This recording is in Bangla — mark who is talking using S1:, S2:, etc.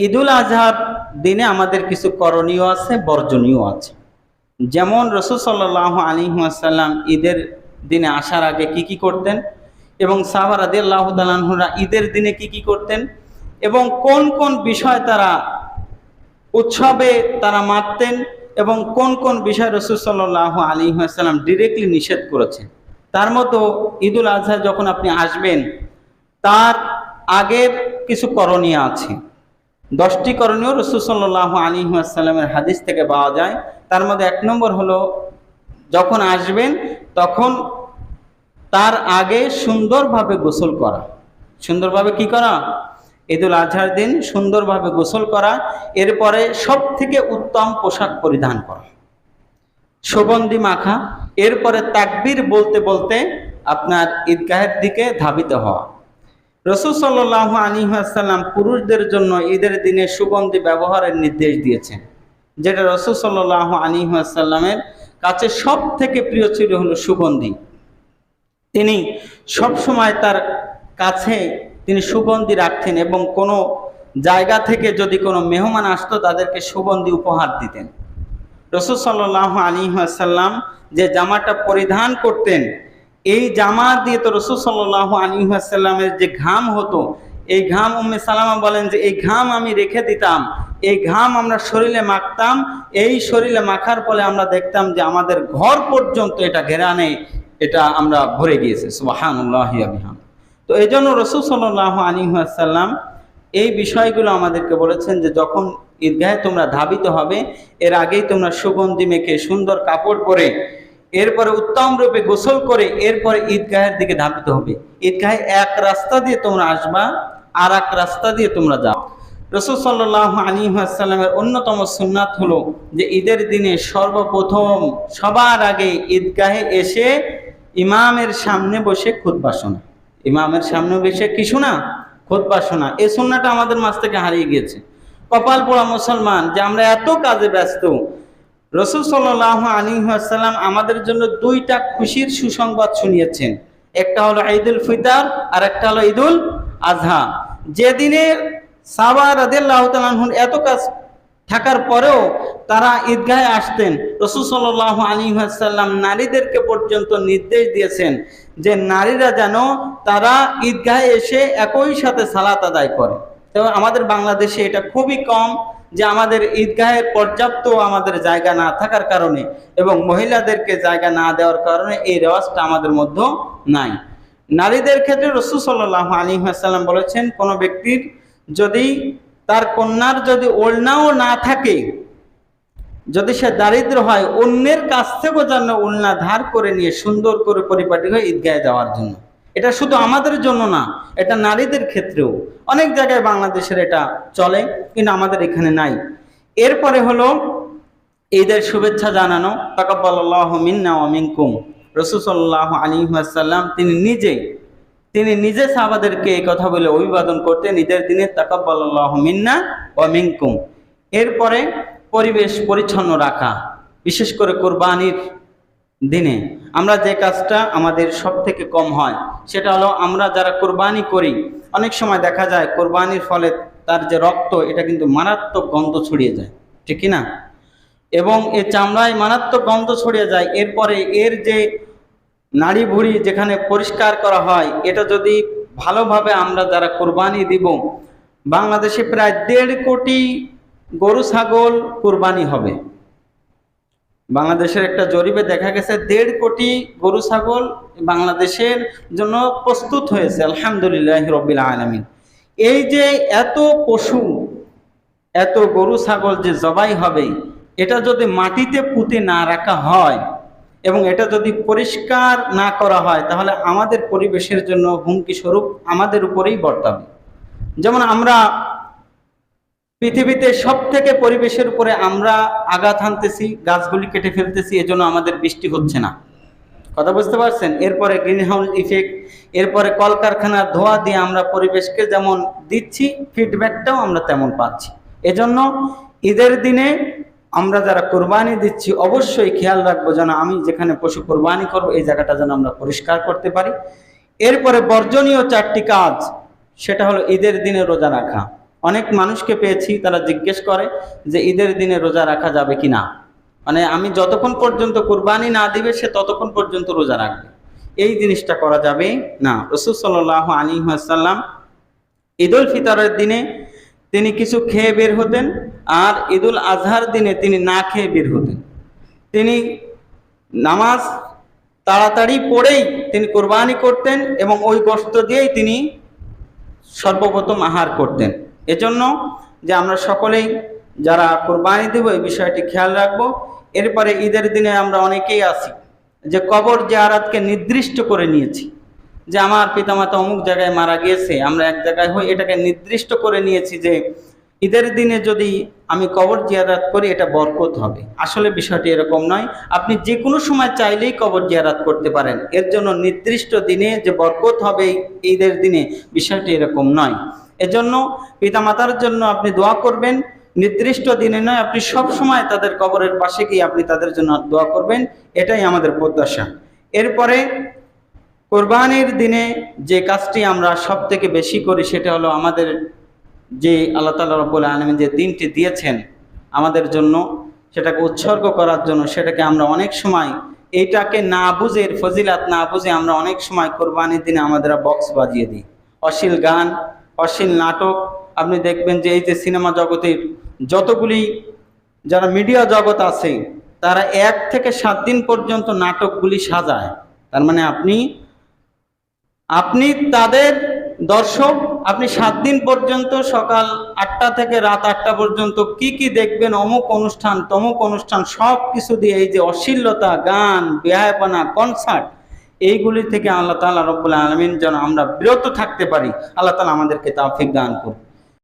S1: ঈদুল আজহার দিনে আমাদের কিছু করণীয় আছে, বর্জনীয় আছে। যেমন রসুল সাল্লাহ আলী আসাল্লাম ঈদের দিনে আসার আগে কি কি করতেন এবং সাহাবার আদি আল্লাহ তালাহুরা ঈদের দিনে কি কি করতেন এবং কোন কোন বিষয় তারা উৎসবে তারা মারতেন এবং কোন কোন বিষয় রসুল সাল্লাহ আলী আসাল্লাম ডিরেক্টলি নিষেধ করেছেন। তার মতো ঈদুল আজহা যখন আপনি আসবেন, তার আগের কিছু করণীয় আছে। দশটি করণীয় রসুল সাল্লাহ আলী আসাল্লামের হাদিস থেকে পাওয়া যায়। তার মধ্যে এক নম্বর হলো, যখন আসবেন, তখন তার আগে সুন্দরভাবে গোসল করা। সুন্দরভাবে কি করা? ঈদুল আজহার দিন সুন্দরভাবে গোসল করা, এরপরে সব থেকে উত্তম পোশাক পরিধান করা। সুগন্ধি মাখা, এরপরে তাকবির বলতে বলতে আপনার ঈদগাহের দিকে ধাবিত হওয়া। রসুল সাল্লাহ আলী আসাল্লাম পুরুষদের জন্য ঈদের দিনে সুগন্ধি ব্যবহারের নির্দেশ দিয়েছেন, যেটা রসুল সাল্লাহ আলী আসাল্লামের কাছে সব থেকে প্রিয় ছিল হলো সুগন্ধি। তিনি সব সময় তার কাছে তিনি সুগন্ধি রাখতেন এবং কোনো জায়গা থেকে যদি কোনো মেহমান আসতো, তাদেরকে সুগন্ধি উপহার দিতেন। রসুল সাল্লাহ আলী আসাল্লাম যে জামাটা পরিধান করতেন এই জামা দিয়ে তো রসুল সাল্লাহ আলী আসাল্লামের যে ঘাম হতো, এই ঘাম উম্মে সালামা বলেন যে এই ঘাম আমি রেখে দিতাম, এই ঘাম আমরা শরীরে মাখতাম, এই শরীরে মাখার ফলে আমরা দেখতাম যে আমাদের ঘর পর্যন্ত এটা ঘেরা ঘেরানে এটা আমরা ভরে গিয়েছে সুবাহানুল্লাহিয়াবিহাম তো এই জন্য রসুল সাল্লাহ আলী আসাল্লাম এই বিষয়গুলো আমাদেরকে বলেছেন যে যখন ঈদগাহে তোমরা ধাবিত হবে, এর আগেই তোমরা সুগন্ধি মেখে সুন্দর কাপড় পরে এরপরে উত্তম রূপে গোসল করে এরপরে ঈদগাহের দিকে ধাবিত হবে। ঈদগাহে এক রাস্তা দিয়ে তোমরা আসবা আর এক রাস্তা দিয়ে তোমরা যাও। রসুল সাল্লাহ আলী আসাল্লামের অন্যতম সুন্নাত হলো যে ঈদের দিনে সর্বপ্রথম সবার আগে ঈদগাহে এসে ইমামের সামনে বসে খুদ্া শোনা। ইমামের সামনে বসে কি শোনা? খুদ্া শোনা। এই সুন্নাটা আমাদের মাছ থেকে হারিয়ে গিয়েছে। কপাল পোড়া মুসলমান যে আমরা এত কাজে ব্যস্ত রসুল সাল্লাহ আলী আসাল্লাম আমাদের জন্য দুইটা খুশির সুসংবাদ শুনিয়েছেন। একটা হলো ঈদুল ফিতর আর একটা হলো ঈদুল আজহা যেদিনের সাবা রাদিল্লাহ এত কাজ থাকার পরেও তারা ঈদগাহে আসতেন, রসুল সাল্লাহ আলী আসাল্লাম নারীদেরকে পর্যন্ত নির্দেশ দিয়েছেন যে নারীরা যেন তারা ঈদগাহে এসে একই সাথে সালাত আদায় করে। তো আমাদের বাংলাদেশে এটা খুবই কম যে আমাদের ঈদগাহে পর্যাপ্ত আমাদের জায়গা না থাকার কারণে এবং মহিলাদেরকে জায়গা না দেওয়ার কারণে এই রেওয়াজটা আমাদের মধ্যে নাই। নারীদের ক্ষেত্রে রসুল সাল্লাহ আলী আসাল্লাম বলেছেন, কোনো ব্যক্তির যদি তার কন্যার যদি ওড়নাও না থাকে, যদি সে দারিদ্র হয়, অন্যের কাছ থেকেও যেন ওড়না ধার করে নিয়ে সুন্দর করে পরিপাটি হয়ে ঈদগাহে যাওয়ার জন্য। এটা শুধু আমাদের জন্য না, এটা নারীদের ক্ষেত্রেও। অনেক জায়গায় বাংলাদেশের এটা চলে, কিন্তু আমাদের এখানে নাই। এরপরে হলো ঈদের শুভেচ্ছা জানানো তাকাব্বাল্লাহ মিন্না আলী আসাল্লাম তিনি নিজে তিনি নিজে সাহাবাদেরকে এই কথা বলে অভিবাদন করতেন, ঈদের দিনে তাকাব্বাল্লাহ মিন্না ও মিনকুম। এরপরে পরিবেশ পরিচ্ছন্ন রাখা, বিশেষ করে কোরবানির দিনে। আমরা যে কাজটা আমাদের সব থেকে কম হয়, সেটা হলো আমরা যারা কোরবানি করি, অনেক সময় দেখা যায় কোরবানির ফলে তার যে রক্ত, এটা কিন্তু মারাত্মক গন্ধ ছড়িয়ে যায়। ঠিক না? এবং এ চামড়ায় মারাত্মক গন্ধ ছড়িয়ে যায়। এরপরে এর যে নাড়ি ভুড়ি যেখানে পরিষ্কার করা হয়, এটা যদি ভালোভাবে আমরা যারা কোরবানি দিব, বাংলাদেশে প্রায় দেড় কোটি গরু, ছাগল কোরবানি হবে। বাংলাদেশের একটা জরিপে দেখা গেছে দেড় কোটি গরু, ছাগল বাংলাদেশের জন্য প্রস্তুত হয়েছে। আলহামদুলিল্লাহ রবিল আলমিন। এই যে এত পশু, এত গরু, ছাগল যে জবাই হবে, এটা যদি মাটিতে পুঁতে না রাখা হয় এবং এটা যদি পরিষ্কার না করা হয়, তাহলে আমাদের পরিবেশের জন্য হুমকি স্বরূপ আমাদের উপরেই বর্তাবে। যেমন আমরা পৃথিবীতে সব থেকে পরিবেশের উপরে আমরা আঘাত হানতেছি, গাছগুলি কেটে ফেলতেছি, এজন্য আমাদের বৃষ্টি হচ্ছে না। কথা বুঝতে পারছেন? এরপরে গ্রিন হাউস ইফেক্ট এরপরে কলকারখানার ধোয়া দিয়ে আমরা পরিবেশকে যেমন দিচ্ছি ফিডব্যাকটাও আমরা তেমন পাচ্ছি। এজন্য ঈদের দিনে আমরা যারা কোরবানি দিচ্ছি, অবশ্যই খেয়াল রাখব যেন আমি যেখানে পশু কোরবানি করব, এই জায়গাটা যেন আমরা পরিষ্কার করতে পারি। এরপরে বর্জনীয় চারটি কাজ, সেটা হলো ঈদের দিনে রোজা রাখা। অনেক মানুষকে পেয়েছি, তারা জিজ্ঞেস করে যে ঈদের দিনে রোজা রাখা যাবে কি না মানে আমি যতক্ষণ পর্যন্ত কোরবানি না দিবে, সে ততক্ষণ পর্যন্ত রোজা রাখবে। এই জিনিসটা করা যাবে না। রসুল সাল্লাহ আলী আসাল্লাম ঈদুল ফিতরের দিনে তিনি কিছু খেয়ে বের হতেন আর ঈদুল আজহার দিনে তিনি না খেয়ে বের হতেন। তিনি নামাজ তাড়াতাড়ি পড়েই তিনি কোরবানি করতেন এবং ওই গোস্ত দিয়েই তিনি সর্বপ্রথম আহার করতেন। এজন্য যে আমরা সকলেই যারা কোরবানি দেব, এই বিষয়টি খেয়াল রাখব। এরপরে ঈদের দিনে আমরা অনেকেই আছি যে কবর যে আরাতকে নির্দিষ্ট করে নিয়েছি। যে আমার পিতামাতা অমুক জায়গায় মারা গিয়েছে, আমরা এক জায়গায় হই, এটাকে নির্দিষ্ট করে নিয়েছি যে ঈদের দিনে যদি আমি কবর জিয়ারাত করি, এটা বরকত হবে। আসলে বিষয়টি এরকম নয়। আপনি যে কোনো সময় চাইলেই কবর জিয়ারাত করতে পারেন। এর জন্য নির্দিষ্ট দিনে যে বরকত হবে ঈদের দিনে, বিষয়টি এরকম নয়। এজন্য পিতামাতার জন্য আপনি দোয়া করবেন। নির্দিষ্ট দিনে নয়, আপনি সব সময় তাদের কবরের পাশে গিয়ে আপনি তাদের জন্য দোয়া করবেন। এটাই আমাদের প্রত্যাশা। এরপরে কোরবানির দিনে যে কাজটি আমরা সব থেকে বেশি করি, সেটা হলো আমাদের যে আল্লাহ তালা রব্বুল আলমিন যে দিনটি দিয়েছেন আমাদের জন্য, সেটাকে উৎসর্গ করার জন্য, সেটাকে আমরা অনেক সময় এইটাকে না বুঝে ফজিলাত না বুঝে আমরা অনেক সময় কোরবানির দিনে আমাদের বক্স বাজিয়ে দিই। অশ্লীল গান অশ্লীল নাটক। আপনি দেখবেন যে এই যে সিনেমা জগতের যতগুলি যারা মিডিয়া জগৎ আছে, তারা এক থেকে সাত দিন পর্যন্ত নাটকগুলি সাজায়। তার মানে আপনি আপনি তাদের দর্শক, আপনি সাত দিন পর্যন্ত সকাল আটটা থেকে রাত আটটা পর্যন্ত কি কি দেখবেন, অমুক অনুষ্ঠান, তমুক অনুষ্ঠান সব কিছু দিয়ে এই যে অশ্লীলতা, গান, বেহায়পানা কনসার্ট এইগুলি থেকে আল্লাহ তালা রব্বুল আলমিন যেন আমরা বিরত থাকতে পারি। আল্লাহ তালা আমাদেরকে তাফিক দান করুন।